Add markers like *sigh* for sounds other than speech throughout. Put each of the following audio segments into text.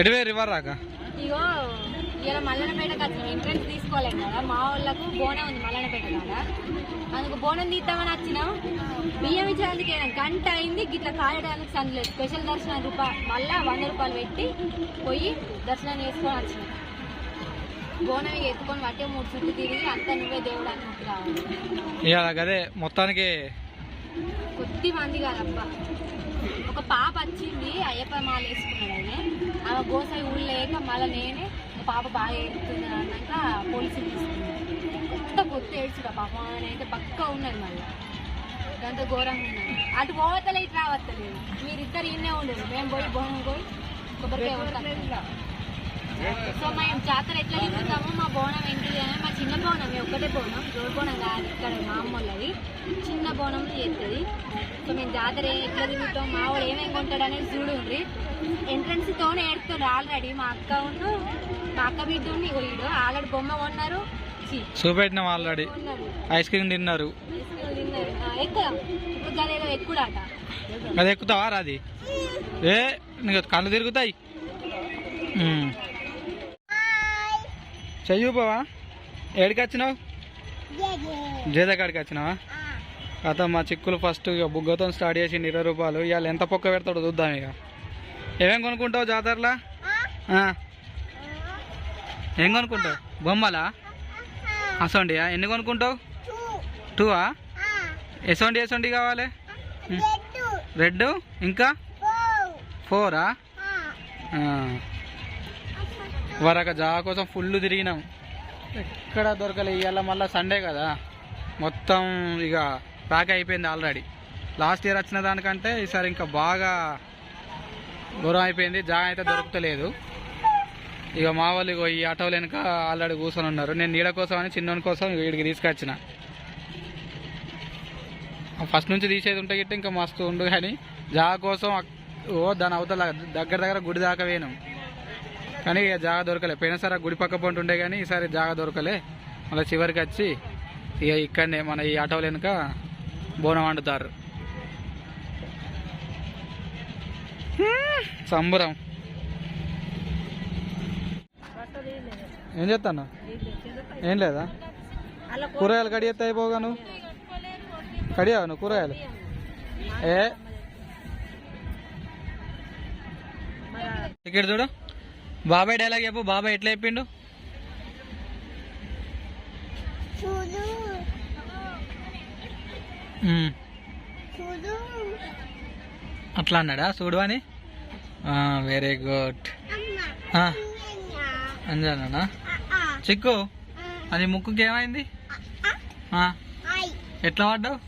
ఎటువే river రాక? ఇగో ఇలా మల్లనపేటకి వచ్చిన ఎంట్రెన్స్ తీసుకోలేము కదా. మా వాళ్ళకు బోనం ఉంది మల్లనపేట కాడ. అందుకు బోనం తీద్దామని వచ్చినాం. బియ్యం ఇచ్చేందుకు ఏదైనా గంట అయింది. గిట్ల కాయడానికి సందులేదు స్పెషల్ దర్శనం రూపాయ మళ్ళా వంద రూపాయలు పెట్టి పోయి దర్శనం చేసుకొని వచ్చినాం. బోనం ఎత్తుకొని పట్టే మూడు చుట్టూ తిరిగి అంతా నువ్వే దేవుడు అన్నట్టు రావాలి ఇక అదే మొత్తానికి కొద్ది మంది కాదబ్బా. ఒక పాప వచ్చింది అయ్యప్ప మాల వేసుకున్నాడు ఆయన. ఆమె గోసాయి ఊళ్ళేక మళ్ళీ నేనే పాప బాగా ఏడుతుంది అన్నాక పోలీసులు తీసుకున్నాను కొత్త కొత్త ఏడ్చుడు పాప. అయితే పక్క ఉన్నది మళ్ళీ. దాంతో ఘోరంగా ఉన్నది అటు పోవతలే ఇటు రావత్తలేదు మీరిద్దరు ఇన్నే ఉండదు మేము పోయి బోనం పోయి కొబ్బరికాయ సో మేము జాతర ఎట్లా తిరుగుతామో మా బోనం ఏంటిది అని మా చిన్న బోనం ఒక్కటే బోనం. జోడు బోనం కాదు ఇక్కడ మా అమ్మోళ్ళది చిన్న బోనం చేస్తుంది. సో మేము జాతర ఎట్లా తిరుగుతాం మా వాడు ఏమేమి కొంటాడు అనేది చూడుండ్రి. ఎంట్రన్స్ తోనే ఏడుతుండ్రు ఆల్రెడీ మా అక్క ఉన్ను మా అక్క బిడ్డ ఉంది ఇడు ఆల్రెడీ బొమ్మ కొన్నారు. చూపెట్టినాం ఆల్రెడీ ఐస్ క్రీమ్ తిన్నారు. అది ఎక్కుతావా రాది? ఏ నీకు కళ్ళు తిరుగుతాయి. చెయ్యి బావా ఏడికి వచ్చినావు? జేద కాడికి వచ్చినావా? కథ మా చిక్కులు ఫస్ట్ ఇక బుగ్గతో స్టార్ట్ చేసి ఇరవై రూపాయలు. ఇవాళ ఎంత పొక్క పెడతాడో చూద్దాం ఇక ఏమేం కొనుక్కుంటావు జాతరలా? ఏం కొనుక్కుంటావు? బొమ్మలా? అసోండియా ఎన్ని కొనుక్కుంటావు? టూవా? ఎసోండి ఎసోండి కావాలి? రెడ్ ఇంకా? ఫోరా? వరక జా కోసం ఫుల్ తిరిగినాం. ఎక్కడ దొరకలే ఇవాళ మళ్ళీ సండే కదా. మొత్తం ఇక ప్యాక్ అయిపోయింది ఆల్రెడీ. లాస్ట్ ఇయర్ వచ్చిన దానికంటే ఈసారి ఇంకా బాగా దూరం అయిపోయింది. జాగ అయితే దొరుకుతలేదు. ఇక మా వాళ్ళు ఇగో ఈ ఆటోలు వెనుక ఆల్రెడీ కూర్చొని ఉన్నారు. నేను నీడ కోసం అని చిన్నోని కోసం వీడికి తీసుకొచ్చిన. ఫస్ట్ నుంచి తీసేది ఉంటే గిట్ట ఇంకా మస్తు ఉండు కానీ జాగ కోసం ఓ దాని అవతల దగ్గర దగ్గర గుడి దాకా పోయినాం. కానీ ఇక జాగా దొరకలే. పోయినసారి ఆ గుడి పక్క పంట ఉండే కానీ ఈసారి జాగ దొరకలే. మళ్ళీ చివరికి వచ్చి ఇక ఇక్కడనే మన ఈ ఆటోలు వెనుక బోనం వండుతారు సంబరం. ఏం చేస్తాను? ఏం లేదా? కూరగాయలు కడిగేస్తే అయిపోగా నువ్వు. కడియావు నువ్వు కూరగాయలు? ఏ? ఇక్కడ చూడు. బాబాయ్ డైలాగ్ చెప్పు. బాబాయ్ ఎట్లా చెప్పిండు? అట్లా అన్నాడా? చూడు అని వెరీ గుడ్ అంజనా. చిక్కు అది ముక్కుకి ఏమైంది? ఎట్లా పడ్డావు?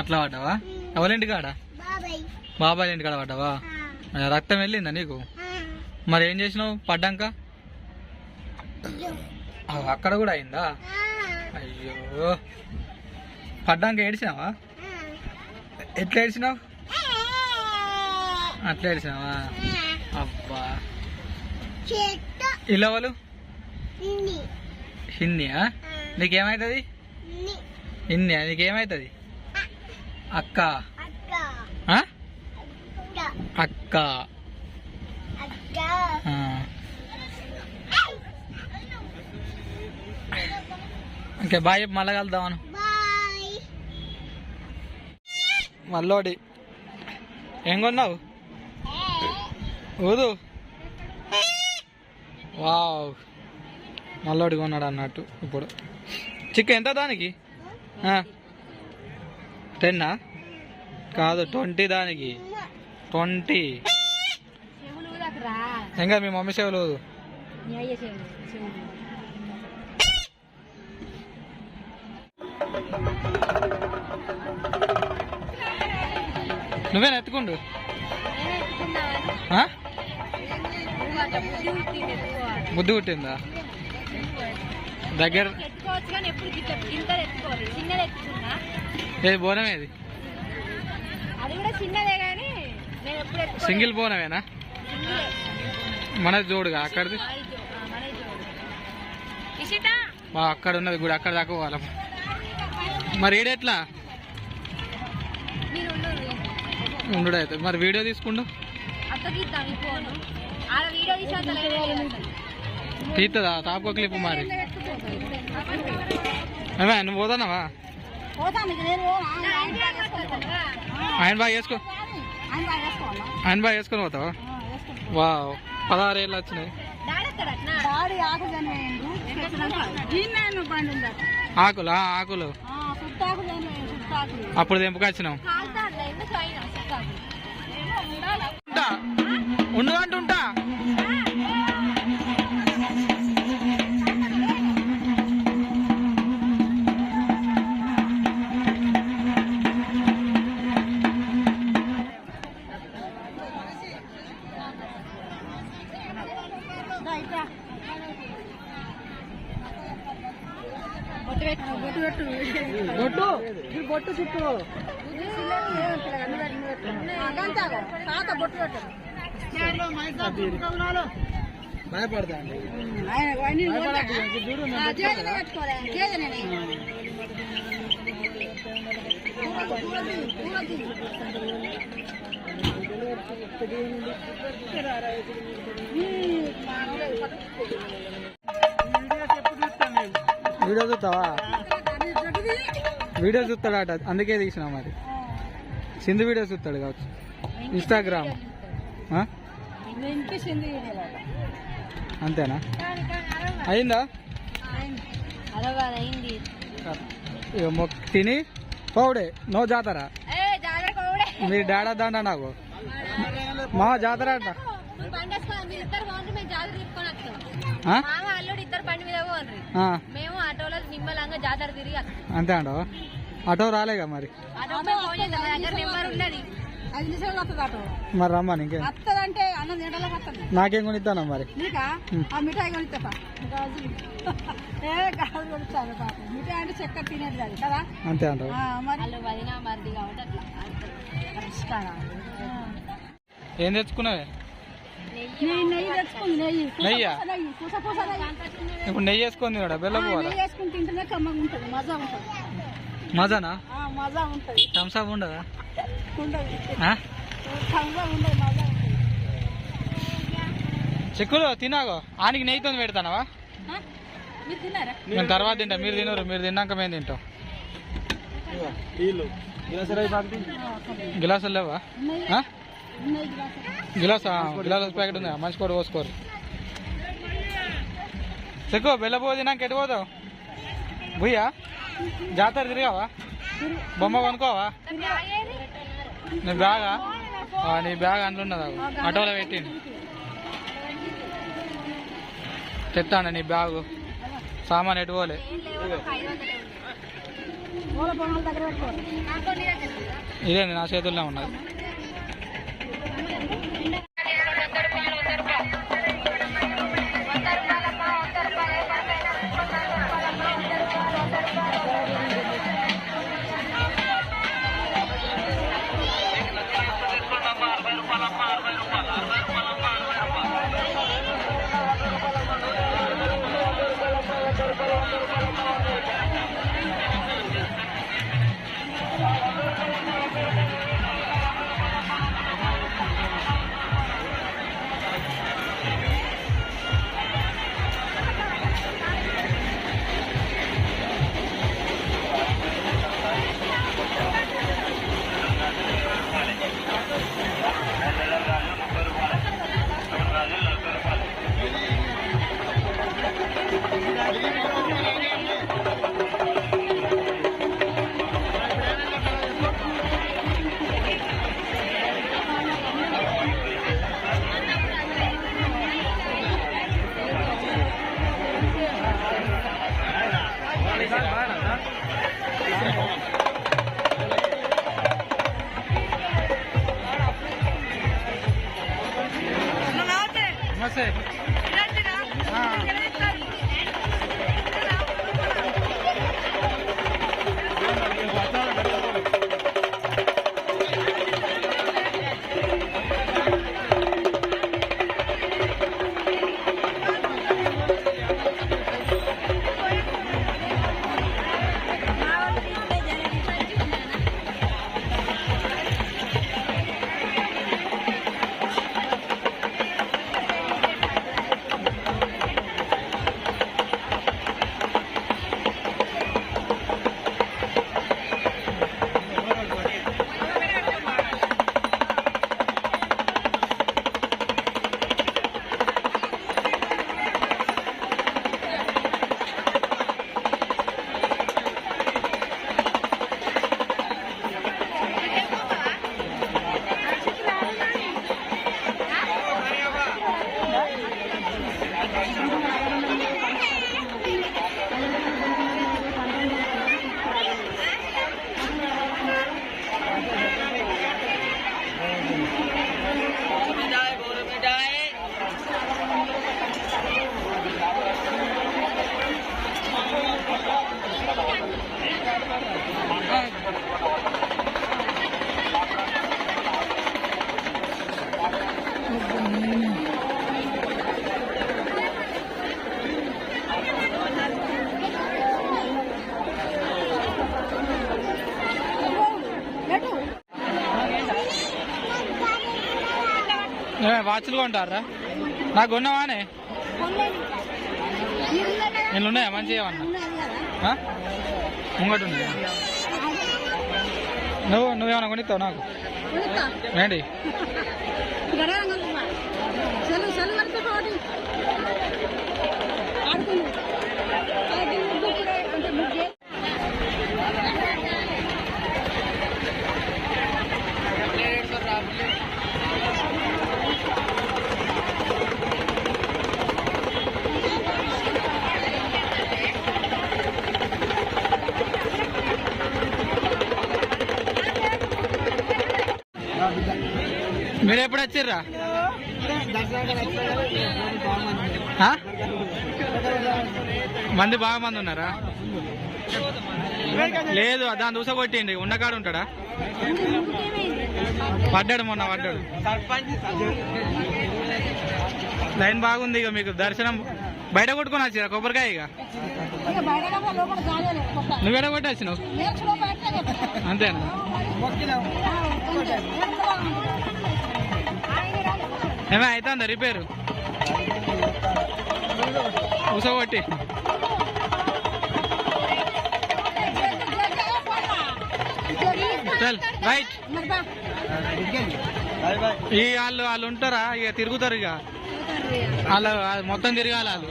అట్లా పడ్డావా? ఎవరింటి కాడ బాబాయ్. ఇంటి కాడ పడ్డావా? రక్తం వెళ్ళిందా నీకు? మరి ఏం చేసినావు? పడ్డాక? అక్కడ కూడా అయిందా? అయ్యో. పడ్డాక ఏడిచినావా? ఎట్లా ఏడిచినావు? అట్లా ఏడిచినావా? అబ్బా. ఇలా వాళ్ళు? హిందీయా? నీకేమవుతుంది హిందీయా? నీకేమవుతుంది అక్క. అక్క. ఇంకే ఓకే బాయ్ చెప్పు, మళ్ళా కలుద్దామను. మల్లోడి. ఏం కొన్నావు? ఊదు. వావ్. మల్లోడి కొన్నాడు అన్నట్టు ఇప్పుడు. చికెన్ ఎంత దానికి? టెన్నా? కాదు ట్వంటీ దానికి. ట్వంటీ. ఇంకా మీ మమ్మీ సేవలు Thank you. నువ్వేనా ఎత్తుకుండు? బుద్ధి పుట్టింది? దగ్గర ఏ బోనం ఏది? ఎత్తుకోలేదు. సింగిల్ బోనమేనా. మనది చూడుగా అక్కడిది? అక్కడ ఉన్నది గుడి అక్కడ దాకా పోవాలి. మరి ఏడెట్లా తీసి అంత లేనే లేదు అసలు. తీస్తుందా తాపకో క్లిప్ మరి. ఏమే నువ్వు కొట్టదా? ఆయన బాగా వేసుకో. ఆయన బాగా వేసుకొని పోతావా? వా పదహారు ఏళ్ళు వచ్చినాయి. ఆకులు? ఆకులు. అప్పుడు తెంపుకొచ్చినాం. ఉంటా. ఉండు అంటుంటా. బొట్టు బొట్టు చుట్టూ. భయపడతా వీడియో చూస్తావా? వీడియో చూస్తాడట అందుకే తీసినా మరి. సింధు వీడియో చూస్తాడు కావచ్చు. ఇన్స్టాగ్రామ్ అంతేనా? అయిందా? తిని పౌడే నో జాతర. మీరు డాడా దాండా నాకు. మా జాతర అంట. అంతే అంటావా? ఆటో రాలేగా మరి? అటు మరి రమ్మని ఇంకే? నాకేం కొనిస్తాను మరి? నీకా? ఉం. ఆ మిఠాయి *laughs* కొనిస్తా అంటే చక్కెర తినేది కదా అంతే అంటావు. ఆ, మరి? వాళ్ళు వదిన మరిది కాబట్టి అట్లా పరిష్కారాలు. ఏం తెచ్చుకున్నావే? నెయ్యి. నెయ్యి తెచ్చుకుంది నెయ్యి. పూస నెయ్యా? పూస నెయ్యి? పూస పూస నెయ్యి. ఇప్పుడు నెయ్యి వేసుకొని తినడా బెల్లం పోవాలా నెయ్యి వేసుకుని తింటేనే కమ్మగా ఉంటుంది మజా ఉంటుంది. మజానా? ఆ, మజా ఉంటుంది. థమ్స్అప్ ఉండదా? చిక్కులు తినాగో. ఆనికి నెయ్యితో పెడతానవా? మేము తర్వాత తింటాం. మీరు తినరు. మీరు తిన్నాక మేము తింటాం. గిలాసులు లేవా? గ్లాసు. గిలాస్ గిలాస్ ప్యాకెట్ ఉందా? మంచి కూడా పోసుకోరు చెక్కు బెల్లపో తిన్నాక ఎటు పోతావు? బుయ్యా జాతర తిరిగావా? బొమ్మ కొనుక్కోవా? నీ బ్యాగా? నీ బ్యాగ్ అందులో ఉన్నదా? ఆటోలో పెట్టింది చెప్తాను నీ బ్యాగు? సామాన్ ఎటు పోలే? ఇదే నా చేతుల్లో ఉన్నది. వాచ్లు కొంటారా? నాకు కొన్నావానే? నేను ఉన్నాయా మంచిగా ఏమన్నా? ఆ? ముంగట నువ్వు నువ్వేమన్నా కొనిస్తావు నాకు? ఏంటి? సెలవు సెలవు కనుక పోటీ ఆడుకుంది అది ముగ్గు కూడా అంటే ముగ్గే మీరు ఎప్పుడు వచ్చిర్రా ఆ? మంది బాగా మంది ఉన్నారా? లేదు దాని దూస కొట్టిండి ఉన్నకాడు ఉంటాడా? పడ్డాడు మొన్న పడ్డాడు. లైన్ బాగుంది ఇక మీకు. దర్శనం బయట కొట్టుకొని వచ్చిరా కొబ్బరికాయ ఇక నువ్వు ఎడ కొట్టి వచ్చినావు నేర్చుకో బయట అంతేనా? ఏమే అవుతుందా రిపేరు ఉస కొట్టి చల్ రైట్ ఈ వాళ్ళు వాళ్ళు ఉంటారా? ఇక తిరుగుతారు ఇక. వాళ్ళు మొత్తం తిరగాలి వాళ్ళు?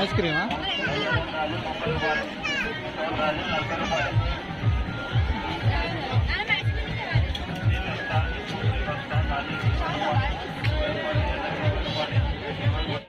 ఐస్ క్రీమా? Yeah.